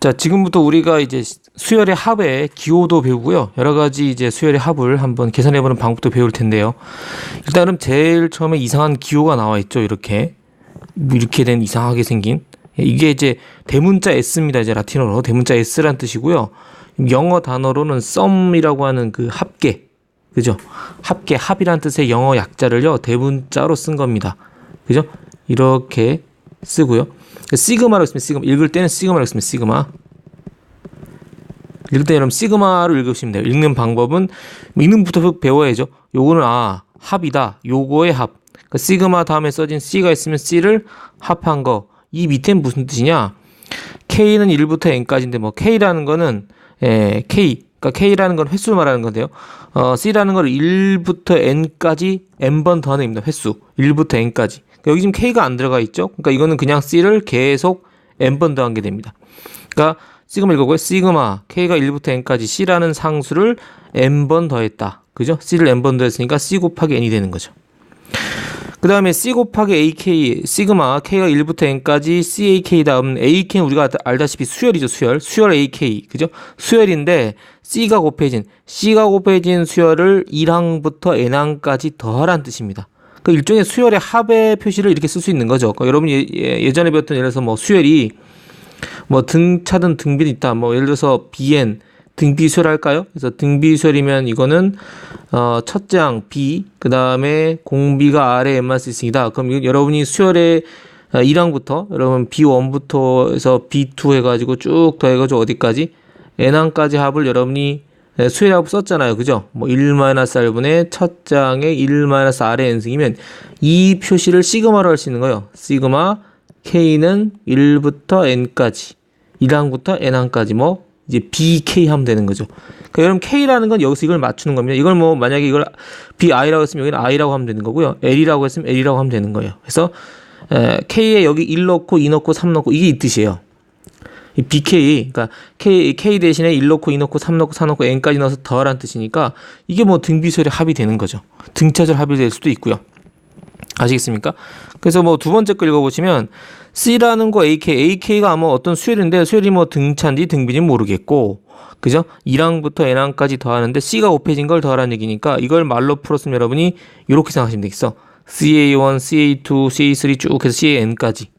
자, 지금부터 우리가 이제 수열의 합의 기호도 배우고요. 여러 가지 이제 수열의 합을 한번 계산해 보는 방법도 배울 텐데요. 일단은 제일 처음에 이상한 기호가 나와 있죠. 이렇게. 뭐 이렇게 된 이상하게 생긴. 이게 이제 대문자 S입니다. 이제 라틴어로. 대문자 S란 뜻이고요. 영어 단어로는 썸이라고 하는 그 합계. 그죠? 합계, 합이란 뜻의 영어 약자를요. 대문자로 쓴 겁니다. 그죠? 이렇게 쓰고요. 시그마로 쓰면 시그마. 읽을 때는 시그마로 쓰면 시그마. 읽을 때 여러분 시그마로 읽으시면 돼요. 읽는 방법은 뭐 읽는 부터 배워야죠. 요거는 아 합이다. 요거의 합. 그러니까 시그마 다음에 써진 C가 있으면 C를 합한 거. 이 밑에는 무슨 뜻이냐? K는 1부터 N까지인데 뭐 K라는 거는 예, K. 그러니까 K라는 건 횟수를 말하는 건데요. 어, C라는 걸 1부터 N까지 N번 더하는 횟수. 1부터 N까지. 여기 지금 K가 안 들어가 있죠. 그러니까 이거는 그냥 C를 계속 N번 더한 게 됩니다. 그러니까 시그마 이거고요. 시그마 K가 1부터 N까지 C라는 상수를 N번 더했다. 그죠? C를 N번 더했으니까 C 곱하기 N이 되는 거죠. 그 다음에 C 곱하기 AK, 시그마, K가 1부터 N까지 CAK 다음 AK는 우리가 알다시피 수열이죠, 수열. 수열 AK, 그죠? 수열인데 C가 곱해진, C가 곱해진 수열을 1항부터 N항까지 더하란 뜻입니다. 그 일종의 수열의 합의 표시를 이렇게 쓸 수 있는 거죠. 그러니까 여러분 예, 예, 전에 배웠던 예를 들어서 뭐 수열이 뭐 등차든 등비는 있다. 뭐 예를 들어서 BN, 등비수열 할까요? 그래서 등비수열이면 이거는 어, 첫째 항 B, 그 다음에 공비가 아래 수 있습니다. 그럼 여러분이 수열의 1항부터 어, 여러분 B1부터 해서 B2 해가지고 쭉 더해가지고 어디까지 N항까지 합을 여러분이 수열합 썼잖아요. 그죠? 뭐 1-R분의 첫 장의 1-R의 N승이면 이 표시를 시그마로 할 수 있는 거예요. 시그마 K는 1부터 N까지 1항부터 N항까지 뭐 이제 BK 하면 되는 거죠. 그러니까 여러분 K라는 건 여기서 이걸 맞추는 겁니다. 이걸 뭐 만약에 이걸 BI라고 했으면 여기는 I라고 하면 되는 거고요. L이라고 했으면 L이라고 하면 되는 거예요. 그래서 에, K에 여기 1 넣고 2 넣고 3 넣고 이게 이 뜻이에요. 이 BK, 그러니까 K, K 대신에 1 넣고 2 넣고 3 넣고 4 넣고 N까지 넣어서 더하란 뜻이니까 이게 뭐 등비설의 합이 되는 거죠. 등차절 합이 될 수도 있고요. 아시겠습니까? 그래서 뭐 두 번째 거 읽어보시면 C라는 거 AK, AK가 아마 어떤 수열인데 수열이 뭐 등차인지 등비인지 모르겠고 그죠? 1항부터 N항까지 더하는데 C가 곱해진 걸 더하라는 얘기니까 이걸 말로 풀었으면 여러분이 이렇게 생각하시면 되겠어. CA1, CA2, CA3 쭉 해서 CAN까지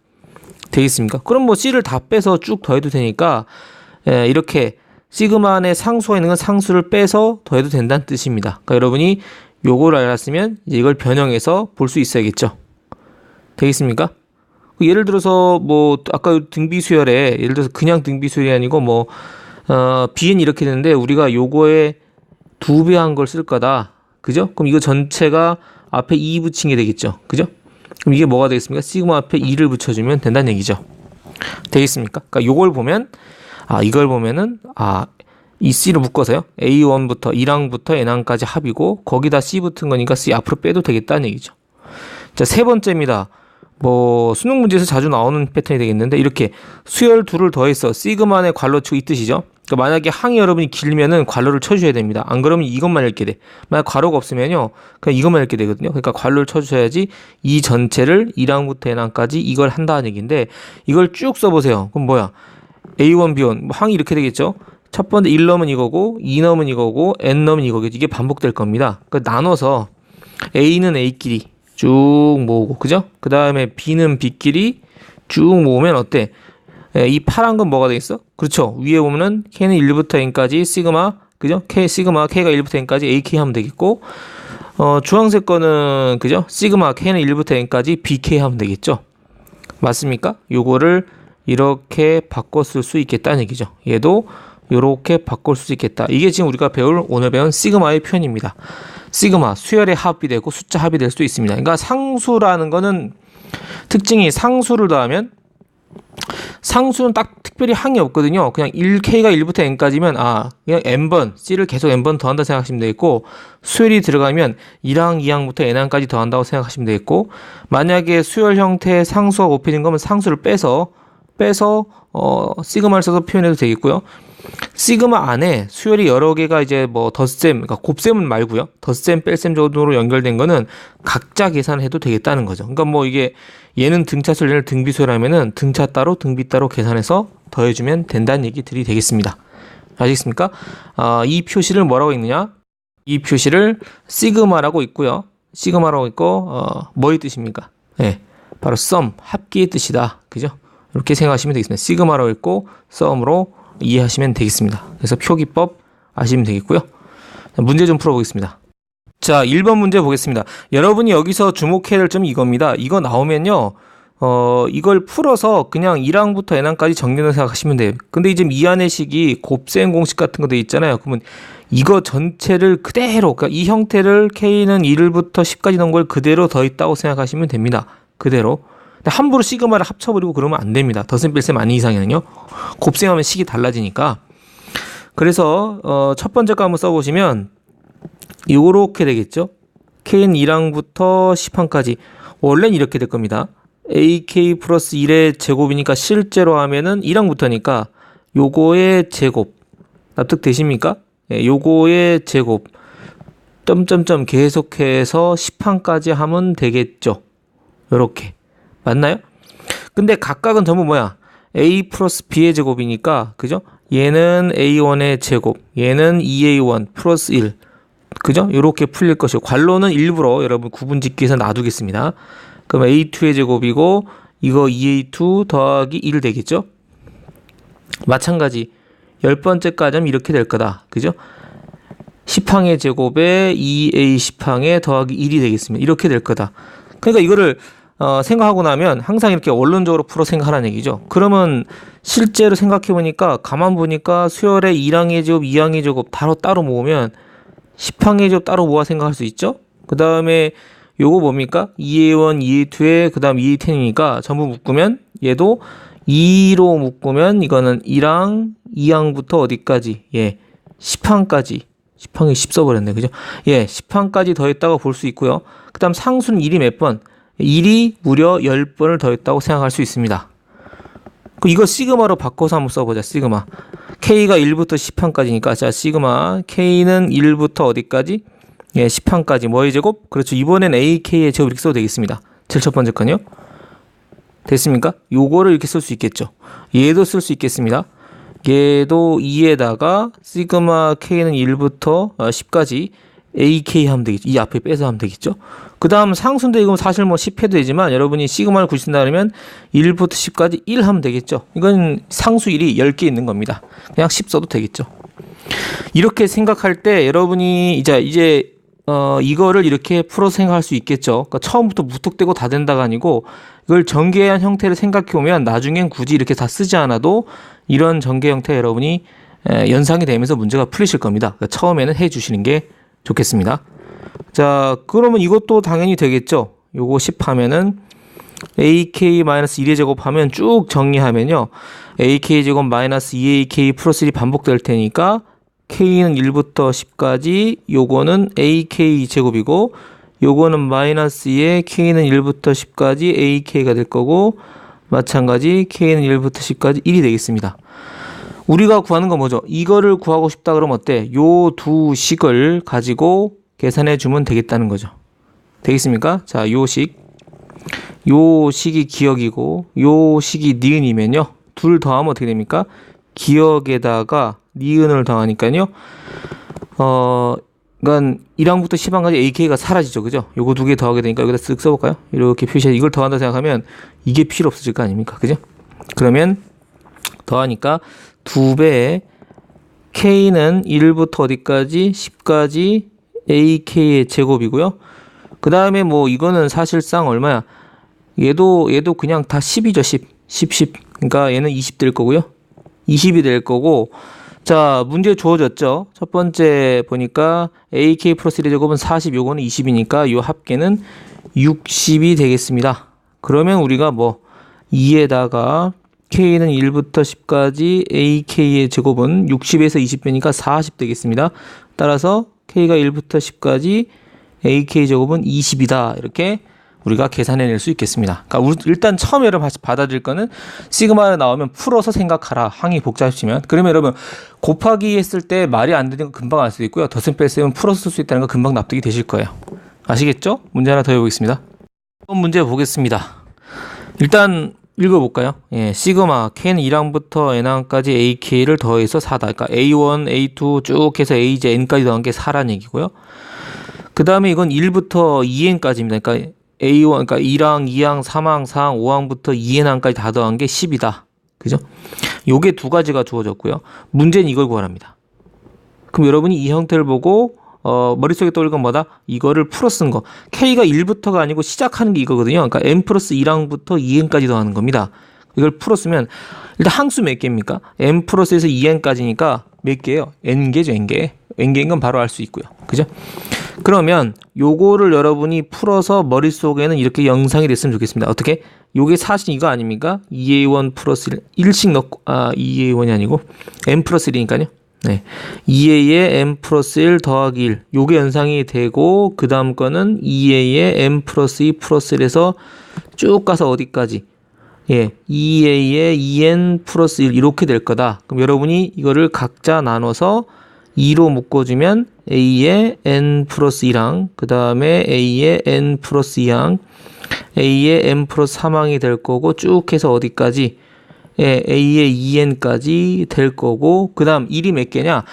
되겠습니까? 그럼 뭐 C를 다 빼서 쭉 더해도 되니까 예, 이렇게 안에 상수가 있는 건 상수를 빼서 더해도 된다는 뜻입니다. 그러니까 여러분이 요걸 알았으면 이걸 변형해서 볼 수 있어야겠죠. 되겠습니까? 그 예를 들어서 뭐 아까 등비수열에 예를 들어서 그냥 등비수열이 아니고 뭐 어, 비엔 이렇게 되는데 우리가 요거에 두 배 한 걸 쓸 거다. 그죠? 그럼 이거 전체가 앞에 2 붙인 게 되겠죠. 그죠? 그럼 이게 뭐가 되겠습니까? 시그마 앞에 2를 붙여주면 된다는 얘기죠. 되겠습니까? 그러니까 요걸 보면 아 이걸 보면은 아이 C를 묶어서요. A1부터 1항부터 N항까지 합이고 거기다 C 붙은 거니까 C 앞으로 빼도 되겠다는 얘기죠. 자, 세 번째입니다. 뭐 수능 문제에서 자주 나오는 패턴이 되겠는데 이렇게 수열 둘을 더해서 시그마의 괄호 치고 이 뜻이죠. 그러니까 만약에 항이 여러분이 길면은 괄호를 쳐주셔야 됩니다. 안 그러면 이것만 읽게 돼. 만약 괄호가 없으면요, 그냥 이것만 읽게 되거든요. 그러니까 괄호를 쳐주셔야지 이 전체를 1항부터 N항까지 이걸 한다는 얘기인데 이걸 쭉 써보세요. 그럼 뭐야? A1, B1, 뭐 항이 이렇게 되겠죠. 첫 번째 1 넘은 이거고 2 넘은 이거고 n 넘은 이거겠죠. 이게 반복될 겁니다. 그 나눠서 a는 a끼리 쭉 모으고 그죠? 그 다음에 b는 b끼리 쭉 모으면 어때? 예, 이 파란 건 뭐가 되겠어? 그렇죠. 위에 보면은 k는 1부터 n까지 시그마 그죠? k 시그마 k가 1부터 n까지 ak 하면 되겠고 어 주황색 거는 그죠? 시그마 k는 1부터 n까지 bk 하면 되겠죠. 맞습니까? 요거를 이렇게 쓸수 있겠다는 얘기죠. 얘도 이렇게 바꿀 수 있겠다. 이게 지금 우리가 배울 오늘 배운 시그마의 표현입니다. 시그마 수열의 합이 되고 숫자 합이 될 수도 있습니다. 그러니까 상수라는 거는 특징이 상수를 더하면 상수는 딱 특별히 항이 없거든요. 그냥 1K가 1부터 N까지면 아 그냥 N번 C를 계속 N번 더한다 생각하시면 되겠고 수열이 들어가면 1항, 2항부터 N항까지 더한다고 생각하시면 되겠고 만약에 수열 형태의 상수가 곱해진 거면 상수를 빼서 빼서 어 시그마를 써서 표현해도 되겠고요. 시그마 안에 수열이 여러 개가 이제 뭐 덧셈, 그러니까 곱셈은 말고요. 덧셈, 뺄셈 정도로 연결된 거는 각자 계산해도 되겠다는 거죠. 그러니까 뭐 이게 얘는 등차수열, 얘는 등비수열하면은 등차 따로, 등비 따로 계산해서 더해주면 된다는 얘기들이 되겠습니다. 아시겠습니까? 아, 이 표시를 뭐라고 읽느냐? 이 표시를 시그마라고 있고요. 시그마라고 있고 어, 뭐의 뜻입니까? 예, 바로 썸 합기의 뜻이다. 그죠? 이렇게 생각하시면 되겠습니다. 시그마라고 있고 썸으로 이해하시면 되겠습니다. 그래서 표기법 아시면 되겠고요. 자, 문제 좀 풀어보겠습니다. 자, 1번 문제 보겠습니다. 여러분이 여기서 주목해야 될 점이 이겁니다. 이거 나오면요. 어, 이걸 풀어서 그냥 1항부터 n항까지 정리를 생각하시면 돼요. 근데 이제 미안의식이 곱셈 공식 같은 거 돼 있잖아요. 그러면 이거 전체를 그대로, 그러니까 이 형태를 K는 1부터 10까지 넣은 걸 그대로 더했다고 생각하시면 됩니다. 그대로. 근데 함부로 시그마를 합쳐버리고 그러면 안 됩니다. 덧셈 뺄셈 아닌 이상에는요. 곱셈하면 식이 달라지니까. 그래서 어, 첫 번째 거 한번 써보시면 요렇게 되겠죠. K는 1항부터 10항까지. 원래는 이렇게 될 겁니다. AK 플러스 1의 제곱이니까 실제로 하면은 1항부터니까 요거의 제곱. 납득되십니까? 예, 요거의 제곱. 점점점 계속해서 10항까지 하면 되겠죠. 요렇게. 맞나요? 근데 각각은 전부 뭐야? a 플러스 b의 제곱이니까 그죠? 얘는 a1의 제곱, 얘는 2a1 플러스 1 그죠? 이렇게 풀릴 것이고 관로는 일부러 여러분 구분짓기해서 놔두겠습니다. 그럼 a2의 제곱이고 이거 2a2 더하기 1 되겠죠? 마찬가지 열 번째까지 하면 이렇게 될 거다. 그죠? 10항의 제곱에 2a 10항에 더하기 1이 되겠습니다. 이렇게 될 거다. 그러니까 이거를 어, 생각하고 나면 항상 이렇게 원론적으로 풀어 생각하라는 얘기죠. 그러면 실제로 생각해 보니까 가만 보니까 수열의 1항의 제곱, 2항의 제곱 따로 따로 모으면 10항의 제곱 따로 모아 생각할 수 있죠. 그 다음에 요거 뭡니까? 2a1, 2a2에 그 다음 2a10이니까 전부 묶으면 얘도 2로 묶으면 이거는 1항, 2항부터 어디까지? 예, 10항까지. 10항에 10 써버렸네. 그죠? 예, 10항까지 더했다고 볼수 있고요. 그 다음 상수는 1이 몇 번? 1이 무려 10번을 더했다고 생각할 수 있습니다. 그 이거 시그마로 바꿔서 한번 써보자. 시그마. K가 1부터 10항까지니까 자 시그마 K는 1부터 어디까지? 예, 10항까지 뭐의 제곱? 그렇죠. 이번엔 AK의 제곱 이렇게 써도 되겠습니다. 제일 첫 번째 건요. 됐습니까? 요거를 이렇게 쓸 수 있겠죠. 얘도 쓸 수 있겠습니다. 얘도 2에다가 시그마 K는 1부터 10까지 AK 하면 되겠죠. 이 앞에 빼서 하면 되겠죠. 그 다음 상수인데 이건 사실 뭐 10해도 되지만 여러분이 시그마를 구신다 그러면 1부터 10까지 1 하면 되겠죠. 이건 상수 1이 10개 있는 겁니다. 그냥 10 써도 되겠죠. 이렇게 생각할 때 여러분이 이제 이제 어 이거를 이렇게 풀어 생각할 수 있겠죠. 그러니까 처음부터 무턱대고 다 된다가 아니고 이걸 전개한 형태를 생각해 보면 나중엔 굳이 이렇게 다 쓰지 않아도 이런 전개 형태 여러분이 연상이 되면서 문제가 풀리실 겁니다. 그러니까 처음에는 해 주시는 게 좋겠습니다. 자, 그러면 이것도 당연히 되겠죠. 요거 10 하면은 ak-1의 제곱하면 쭉 정리하면요. ak 제곱 마이너스 2ak 플러스 1이 반복될 테니까 k는 1부터 10까지 요거는 ak 제곱이고 요거는 마이너스 2에 k는 1부터 10까지 ak가 될 거고 마찬가지 k는 1부터 10까지 1이 되겠습니다. 우리가 구하는 건 뭐죠? 이거를 구하고 싶다 그러면 어때? 요 두 식을 가지고 계산해 주면 되겠다는 거죠. 되겠습니까? 자, 요 식. 요 식이 기억이고 요 식이 니은이면요. 둘 더하면 어떻게 됩니까? 기억에다가 니은을 더하니까요. 어, 그러니까 1항부터 10항까지 AK가 사라지죠. 그죠? 요거 두 개 더하게 되니까 여기다 쓱 써볼까요? 이렇게 표시해. 이걸 더한다 생각하면 이게 필요 없어질 거 아닙니까? 그죠? 그러면 더하니까 두 배에 K는 1부터 어디까지? 10까지 AK의 제곱이고요. 그 다음에 뭐 이거는 사실상 얼마야? 얘도 얘도 그냥 다 10이죠. 10. 10, 10. 그러니까 얘는 20 될 거고요. 20이 될 거고 자, 문제 주어졌죠. 첫 번째 보니까 AK 플러스 1의 제곱은 40, 요거는 20이니까 요 합계는 60이 되겠습니다. 그러면 우리가 뭐 2에다가 K는 1부터 10까지 AK의 제곱은 60에서 20배니까 40 되겠습니다. 따라서 K가 1부터 10까지 AK 제곱은 20이다. 이렇게 우리가 계산해낼 수 있겠습니다. 그러니까 우- 일단 처음 여러분 받아들일 거는 시그마를 나오면 풀어서 생각하라. 항이 복잡해지면 그러면 여러분 곱하기 했을 때 말이 안 되는 거 금방 알 수 있고요. 더셈 뺄셈은 풀어서 쓸 수 있다는 거 금방 납득이 되실 거예요. 아시겠죠? 문제 하나 더 해보겠습니다. 문제 보겠습니다. 일단 읽어볼까요? 예, 시그마 k는 1항부터 n항까지 ak를 더해서 4다. 그러니까 a1, a2 쭉 해서 aj n까지 더한 게 4란 얘기고요. 그 다음에 이건 1부터 2n까지입니다. 그러니까 A1, 그러니까 1항, 2항, 3항, 4항, 5항부터 2n항까지 다 더한 게 10이다. 그죠? 요게 두 가지가 주어졌고요. 문제는 이걸 구하랍니다. 그럼 여러분이 이 형태를 보고 어, 머릿속에 떠오르는 건 뭐다? 이거를 풀어 쓴 거. K가 1부터가 아니고 시작하는 게 이거거든요. 그러니까 n 플러스 1항부터 2n까지 더하는 겁니다. 이걸 풀어 쓰면 일단 항수 몇 개입니까? n 플러스에서 2n까지니까 몇 개예요? n개죠, n개. n개인 건 바로 알 수 있고요. 그죠? 그러면 요거를 여러분이 풀어서 머릿속에는 이렇게 영상이 됐으면 좋겠습니다. 어떻게? 요게 사실 이거 아닙니까? 2a1 플러스 1, 씩 넣고, 아, 2a1이 아니고, n 플러스 1이니까요. 네. 2a에 n 플러스 1 더하기 1. 요게 연상이 되고, 그 다음 거는 2a에 n 플러스 2 플러스 1에서 쭉 가서 어디까지? 예, 2a에 2n 플러스 1 이렇게 될 거다. 그럼 여러분이 이거를 각자 나눠서 2로 묶어주면 a에 n 플러스 1항, 그 다음에 a에 n 플러스 2항, a에 n 플러스 3항이 될 거고 쭉 해서 어디까지? 예, a에 2n까지 될 거고 그 다음 1이 몇 개냐?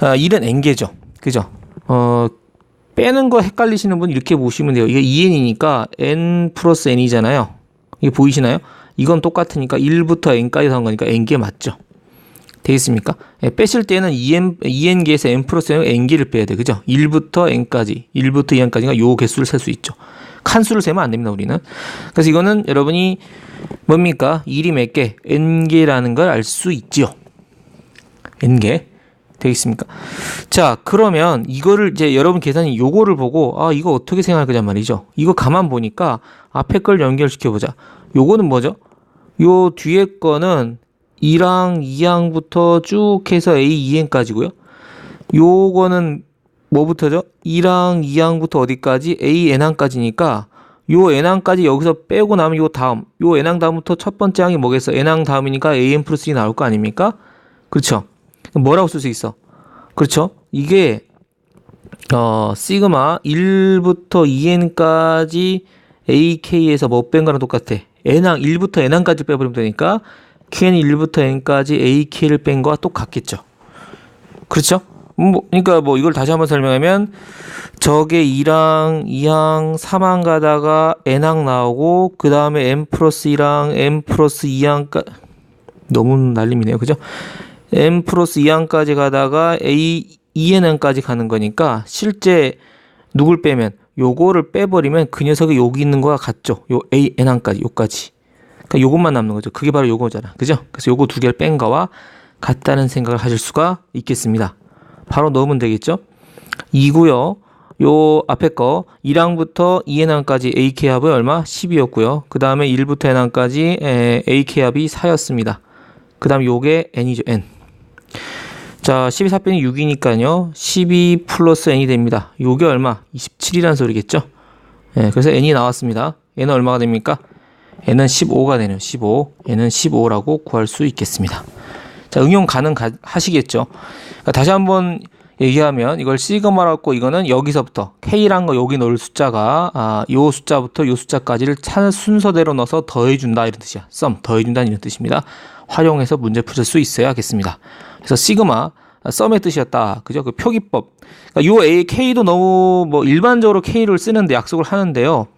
아, 1은 n개죠. 그죠? 어, 빼는 거 헷갈리시는 분 이렇게 보시면 돼요. 이게 2n이니까 n 플러스 n이잖아요. 이게 보이시나요? 이건 똑같으니까 1부터 n까지 한 거니까 n개 맞죠? 되겠습니까? 예, 빼실 때는 2n, 2n개에서 n 플러스 n개를 빼야 돼. 그죠? 1부터 n까지, 1부터 2n까지가 요 개수를 셀 수 있죠. 칸수를 세면 안 됩니다, 우리는. 그래서 이거는 여러분이 뭡니까? 1이 몇 개? n개라는 걸 알 수 있지요. n개. 되겠습니까? 자, 그러면 이거를 이제 여러분 계산이 요거를 보고 아, 이거 어떻게 생각할 거냐 말이죠. 이거 가만 보니까 앞에 걸 연결시켜 보자. 요거는 뭐죠? 요 뒤에 거는 1항, 2항부터 쭉 해서 A, 2N까지고요. 요거는 뭐부터죠? 1항, 2항부터 어디까지? A, N항까지니까 요 N항까지 여기서 빼고 나면 요 다음, 요 N항 다음부터 첫 번째 항이 뭐겠어? N항 다음이니까 AN 플러스 1 나올 거 아닙니까? 그렇죠? 뭐라고 쓸 수 있어? 그렇죠? 이게 어, 시그마 1부터 2n까지 ak에서 뭐 뺀 거랑 똑같아. n항 1부터 n항까지 빼버리면 되니까 kn 1부터 n까지 ak를 뺀 거와 똑같겠죠. 그렇죠? 뭐, 그러니까 뭐 이걸 다시 한번 설명하면 저게 1항, 2항, 3항 가다가 n항 나오고 그 다음에 n 플러스 1항, n 플러스 2항까 너무 날림이네요. 그죠? n 플러스 2항까지 가다가 a 2n까지 가는 거니까 실제 누굴 빼면 요거를 빼버리면 그 녀석이 여기 있는 거와 같죠. 요 a n항까지 요까지. 그러니까 요것만 남는 거죠. 그게 바로 요거잖아. 그죠? 그래서 요거 두 개를 뺀 거와 같다는 생각을 하실 수가 있겠습니다. 바로 넣으면 되겠죠? 2고요. 요 앞에 거 1항부터 2n항까지 AK 합이 얼마? 10이었고요. 그 다음에 1부터 n항까지 AK 합이 4였습니다. 그 다음 요게 n이죠, n. 자, 12, 4 빼기 6이니까요. 12 플러스 n이 됩니다. 요게 얼마? 27이라는 소리겠죠? 예, 그래서 n이 나왔습니다. n은 얼마가 됩니까? n은 15가 되네요. 15. n은 15라고 구할 수 있겠습니다. 자, 응용 가능 가, 하시겠죠? 그러니까 다시 한번 얘기하면 이걸 시그마라고 이거는 여기서부터 k란 거 여기 넣을 숫자가 아, 요 숫자부터 요 숫자까지를 찾는 순서대로 넣어서 더해준다 이런 뜻이야. 썸 더해준다 이런 뜻입니다. 활용해서 문제 풀 수 있어야겠습니다. 그래서 시그마 썸의 뜻이었다. 그죠? 그 표기법. 그러니까 요 A, K도 너무 뭐 일반적으로 K를 쓰는데 약속을 하는데요.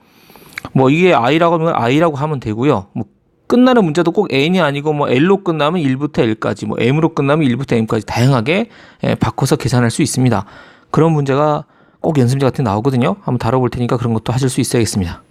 뭐 이게 I라고 하면 I라고 하면 되고요. 뭐 끝나는 문제도 꼭 N이 아니고 뭐 L로 끝나면 1부터 L까지, 뭐 M으로 끝나면 1부터 M까지 다양하게 예, 바꿔서 계산할 수 있습니다. 그런 문제가 꼭 연습제 같은 게 나오거든요. 한번 다뤄볼 테니까 그런 것도 하실 수 있어야겠습니다.